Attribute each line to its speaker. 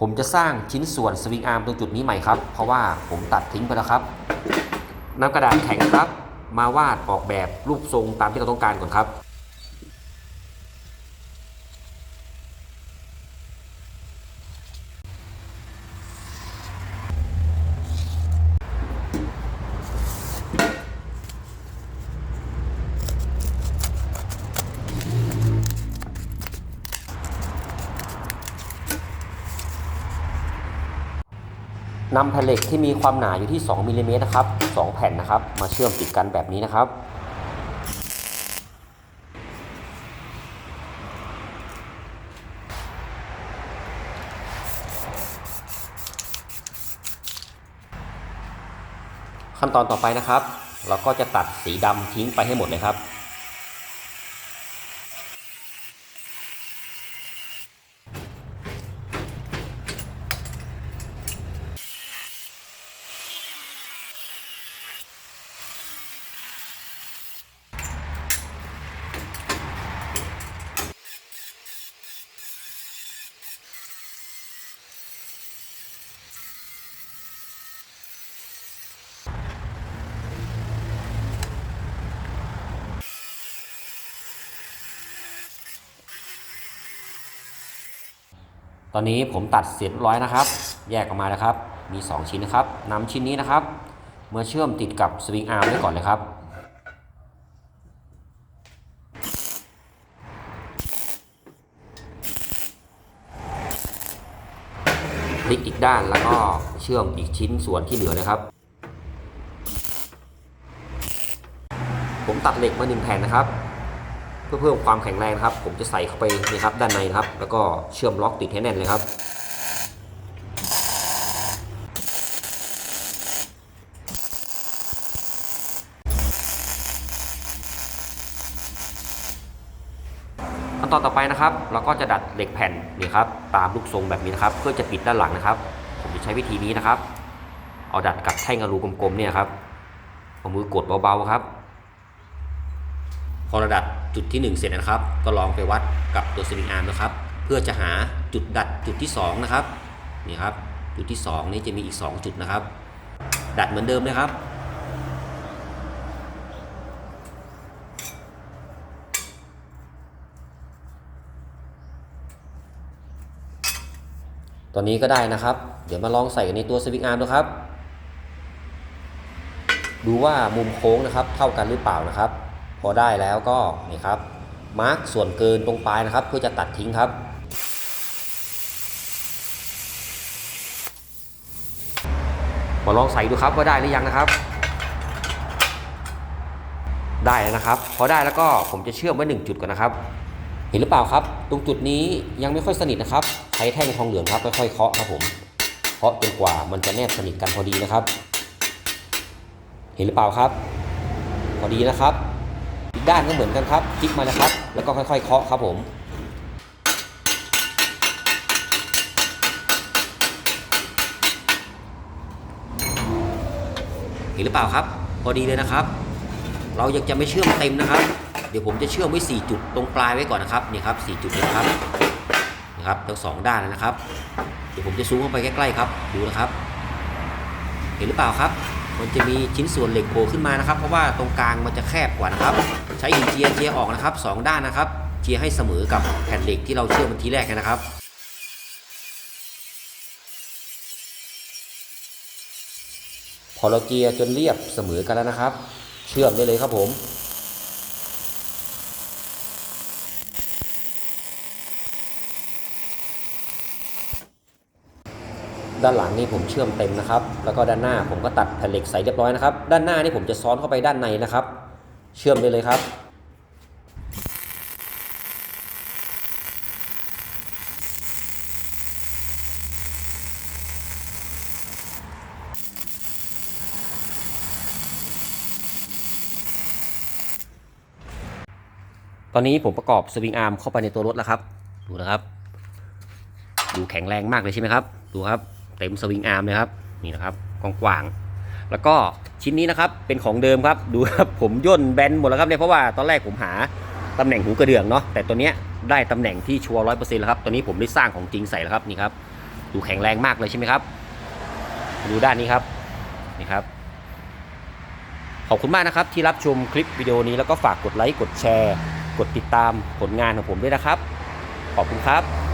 Speaker 1: ผมจะสร้างชิ้นส่วนสวิงอาร์มตรงจุดนี้ใหม่ครับ เพราะว่าผมตัดทิ้งไปแล้วครับนำกระดาษแข็งครับ มาวาดออกแบบรูปทรงตามที่เราต้องการก่อนครับ นำแผ่นเหล็กที่มีความหนาอยู่ที่ 2มิลลิเมตรนะครับ 2 แผ่นนะครับ มาเชื่อมติดกันแบบนี้นะครับ ขั้นตอนต่อไปนะครับ เราก็จะตัดสีดำทิ้งไปให้หมดเลยครับ ตอนนี้ผมตัดเสร็จร้อยนะครับ แยกออกมาแล้วครับ มี 2 ชิ้นนะครับนำชิ้นนี้นะครับมาเชื่อมติดกับสวิงอาร์มไว้ก่อนเลยครับ พลิกอีกด้านแล้วก็เชื่อมอีกชิ้นส่วนที่เหลือนะครับ ผมตัดเหล็กมาหนึ่งแผ่นนะครับ เพื่อเพิ่มความแข็งแรงนะครับ ผมจะใส่เข้าไปนี่ครับด้านในนะครับ แล้วก็เชื่อมล็อกติดให้แน่นเลยครับขั้นตอนต่อไปนะครับ เราก็จะดัดเหล็กแผ่นนี่ครับตามลูกทรงแบบนี้นะครับ เพื่อจะปิดด้านหลังนะครับ ผมจะใช้วิธีนี้นะครับ เอาดัดกับแท่งอลูกลมๆเนี่ยครับเอามือกดเบาๆครับ พอระดับจุดที่ 1 เสร็จนะครับ ก็ลองไปวัดกับตัวสวิงอาร์มนะครับ เพื่อจะหาจุดดัดจุดที่ 2 นะครับนี่ครับจุดที่ 2 นี้จะมีอีก 2 จุดนะครับ ดัดเหมือนเดิมเลยครับตอนนี้ก็ได้นะครับ เดี๋ยวมาลองใส่ในตัวสวิงอาร์มดูครับ ดูว่ามุมโค้งนะครับ เท่ากันหรือเปล่านะครับ พอได้แล้วก็นี่ครับมาร์กส่วนเกินตรงปลายนะครับ เพื่อจะตัดทิ้งครับ มาลองใส่ดูครับว่าได้หรือยังนะครับ ได้แล้วนะครับพอได้แล้วก็ผมจะเชื่อมไว้หนึ่งจุดก่อนนะครับ เห็นหรือเปล่าครับ ตรงจุดนี้ยังไม่ค่อยสนิทนะครับใช้แท่งทองเหลืองครับค่อยๆเคาะครับผมเคาะจนกว่ามันจะแนบสนิทกันพอดีนะครับ เห็นหรือเปล่าครับ พอดีนะครับ ด้านก็เหมือนกันครับพลิกมานะครับ แล้วก็ค่อยๆเคาะครับผมเห็นหรือเปล่าครับ พอดีเลยนะครับ เราอยากจะไม่เชื่อมเต็มนะครับ เดี๋ยวผมจะเชื่อมไว้ 4 จุดตรงปลายไว้ก่อนนะครับนี่ครับ4จุดนะครับนะครับทั้งสองด้านนะครับ เดี๋ยวผมจะซูมเข้าไปใกล้ๆครับ ดูนะครับ เห็นหรือเปล่าครับ มันจะมีชิ้นส่วนเหล็กโผล่ขึ้นมานะครับ เพราะว่าตรงกลางมันจะแคบกว่านะครับ ใช้หินเจียเจียออกนะครับสองด้านนะครับ เจียให้เสมอกับแผ่นเหล็กที่เราเชื่อมมันทีแรกนะครับพอเราเจียจนเรียบเสมอกันแล้วนะครับ เชื่อมได้เลยครับผม ด้านหลังนี่ผมเชื่อมเต็มนะครับ แล้วก็ด้านหน้าผมก็ตัดแผ่นเหล็กใส่เรียบร้อยนะครับ ด้านหน้านี่ผมจะซ้อนเข้าไปด้านในนะครับ เชื่อมได้เลยครับตอนนี้ผมประกอบสวิงอาร์มเข้าไปในตัวรถแล้วครับ ดูนะครับ ดูแข็งแรงมากเลยใช่ไหมครับ ดูครับ เต็มสวิงอาร์มเลยครับนี่นะครับกว้างๆแล้วก็ชิ้นนี้นะครับเป็นของเดิมครับดูครับผมย่นแบนหมดแล้วครับเนี่ยเพราะว่าตอนแรกผมหาตำแหน่งหูกระเดื่องเนาะแต่ตัวเนี้ยได้ตำแหน่งที่ชัวร์ร้อยเปอร์เซ็นต์แล้วครับตัวนี้ผมได้สร้างของจริงใส่แล้วครับนี่ครับดูแข็งแรงมากเลยใช่ไหมครับ ดูด้านนี้ครับนี่ครับขอบคุณมากนะครับที่รับชมคลิปวิดีโอนี้แล้วก็ฝากกดไลค์กดแชร์ กดติดตามผลงานของผมด้วยนะครับ ขอบคุณครับ